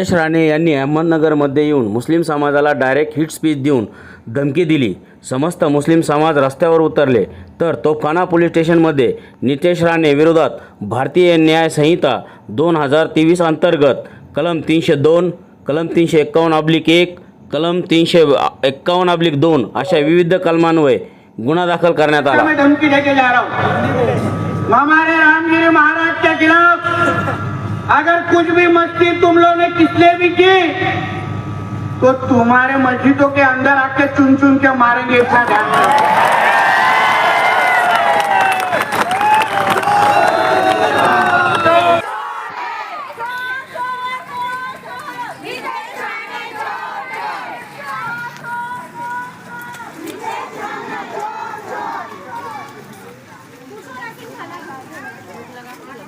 निलेश राणे यांनी अहमदनगरमध्ये येऊन मुस्लिम समाजाला डायरेक्ट हिट स्पीच देऊन धमकी दिली. समस्त मुस्लिम समाज रस्त्यावर उतरले तर तोफखाना पोलीस स्टेशनमध्ये नितेश राणे विरोधात भारतीय न्याय संहिता दोन हजार तेवीस अंतर्गत कलम तीनशे दोन कलम तीनशे एक्कावन्न अब्लिक एक कलम तीनशे एक्कावन्न अब्लिक दोन अशा विविध कलमान्वये गुन्हा दाखल करण्यात आला. अगर कुछ भी मस्जिद तुम लोग ने किसने भी की तो तुम्हारे मस्जिदों के अंदर आके चुन चुन के मारेंगे इतना ध्यान